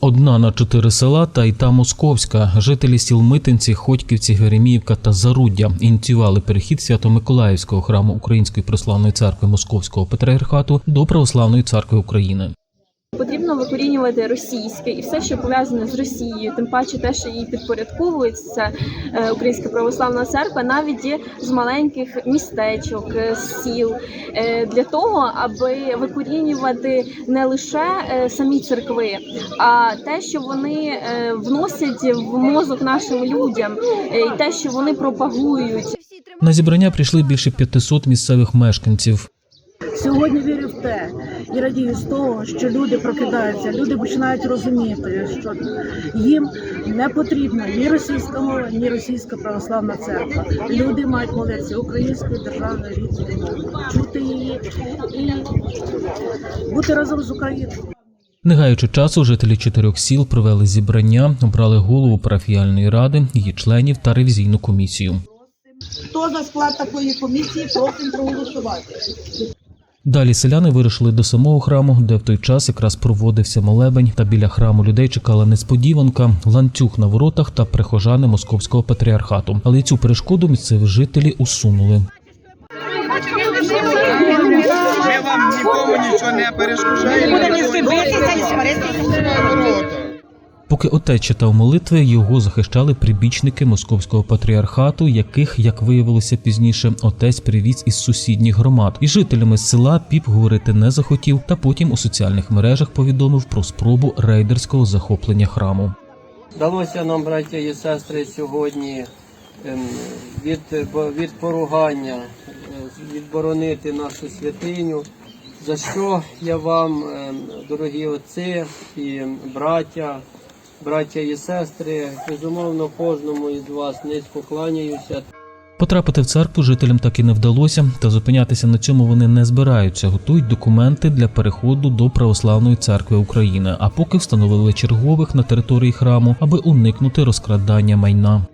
Одна на чотири села та й та Московська. Жителі сіл Митинці, Ходьківці, Гереміївка та Заруддя ініціювали перехід Свято-Миколаївського храму Української Преславної церкви Московського патріархату до Православної церкви України. Потрібно викорінювати російське і все, що пов'язане з Росією, тим паче те, що їй підпорядковується е, Українська православна церква, навіть з маленьких містечок, е, з сіл, е, для того, аби викорінювати не лише самі церкви, а те, що вони вносять в мозок нашим людям, і те, що вони пропагують. На зібрання прийшли більше 500 місцевих мешканців. Сьогодні те і радію з того, що люди прокидаються, люди починають розуміти, що їм не потрібна ні російська мова, ні російська православна церква. Люди мають молитися українською державною рідною мовою, чути її і бути разом з Україною. Не гаючи часу, жителі чотирьох сіл провели зібрання, обрали голову парафіальної ради, її членів та ревізійну комісію. Хто за склад такої комісії, просимо проголосувати. Далі селяни вирушили до самого храму, де в той час якраз проводився молебень. Та біля храму людей чекала несподіванка, ланцюг на воротах та прихожани московського патріархату. Але цю перешкоду місцеві жителі усунули. Ми вам нікому нічого не перешкоджаємо. Ворота. Поки отець читав молитви, його захищали прибічники московського патріархату, яких, як виявилося пізніше, отець привіз із сусідніх громад. І жителями села піп говорити не захотів, та потім у соціальних мережах повідомив про спробу рейдерського захоплення храму. Вдалося нам, браття і сестри, сьогодні ем, від, від поругання е, відборонити нашу святиню. За що я вам, ем, дорогі отці і браття, браття і сестри, безумовно, кожному із вас низько кланяюся. Потрапити в церкву жителям так і не вдалося, та зупинятися на цьому вони не збираються. Готують документи для переходу до православної церкви України. А поки встановили чергових на території храму, аби уникнути розкрадання майна.